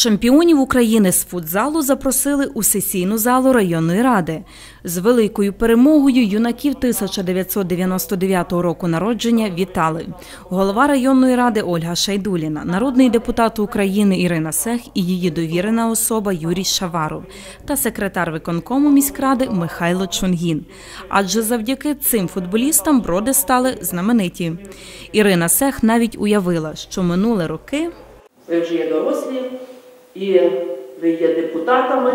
Чемпіонів України з футзалу запросили у сесійну залу районної ради. З великою перемогою юнаків 1999 року народження вітали голова районної ради Ольга Шайдуліна, народний депутат України Ірина Сех і її довірена особа Юрій Шаваров та секретар виконкому міськради Михайло Чунгін. Адже завдяки цим футболістам броди стали знамениті. Ірина Сех навіть уявила, що минули роки. Ви вже є дорослі і ви є депутатами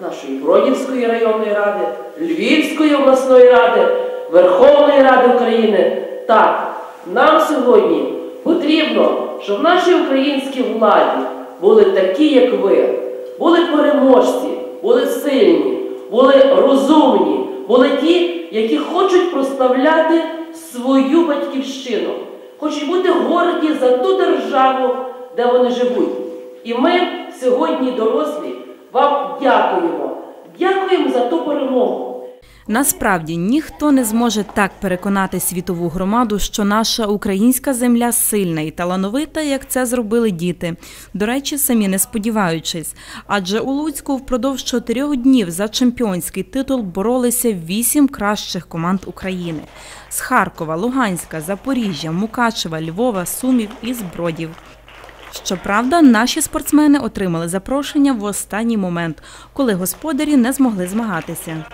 нашої Бродівської районної ради, Львівської обласної ради, Верховної Ради України. Так, нам сьогодні потрібно, щоб наші українські владі були такі, як ви, були переможці, були сильні, були розумні, були ті, які хочуть проставляти свою батьківщину, хочуть бути горді за ту державу, де вони живуть. І ми сьогодні, дорослі, вам дякуємо. Дякуємо за ту перемогу. Насправді ніхто не зможе так переконати світову громаду, що наша українська земля сильна і талановита, як це зробили діти. До речі, самі не сподіваючись. Адже у Луцьку впродовж чотирьох днів за чемпіонський титул боролися вісім кращих команд України з Харкова, Луганська, Запоріжжя, Мукачева, Львова, Сумів і Збродів. Щоправда, наші спортсмени отримали запрошення в останній момент, коли господарі не змогли змагатися.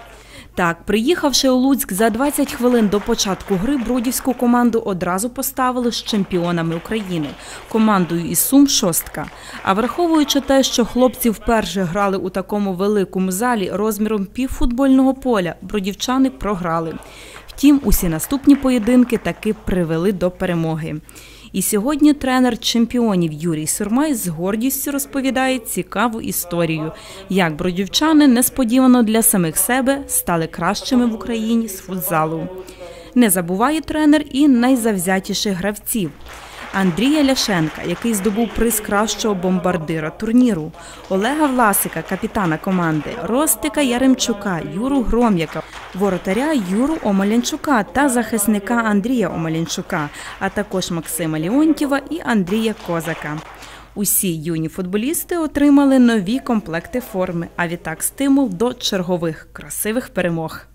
Так, приїхавши у Луцьк за 20 хвилин до початку гри, бродівську команду одразу поставили з чемпіонами України, командою із Сум шостка. А враховуючи те, що хлопці вперше грали у такому великому залі розміром півфутбольного поля, бродівчани програли. Втім, усі наступні поєдинки таки привели до перемоги. І сьогодні тренер чемпіонів Юрій Сурмай з гордістю розповідає цікаву історію, як бродівчани несподівано для самих себе стали кращими в Україні з футзалу. Не забуває тренер і найзавзятіших гравців. Андрія Ляшенка, який здобув приз кращого бомбардира турніру, Олега Власика, капітана команди, Ростика Яремчука, Юру Гром'яка, воротаря Юру Омелянчука та захисника Андрія Омелянчука, а також Максима Леонтьєва і Андрія Козака. Усі юні футболісти отримали нові комплекти форми, а відтак стимул до чергових красивих перемог.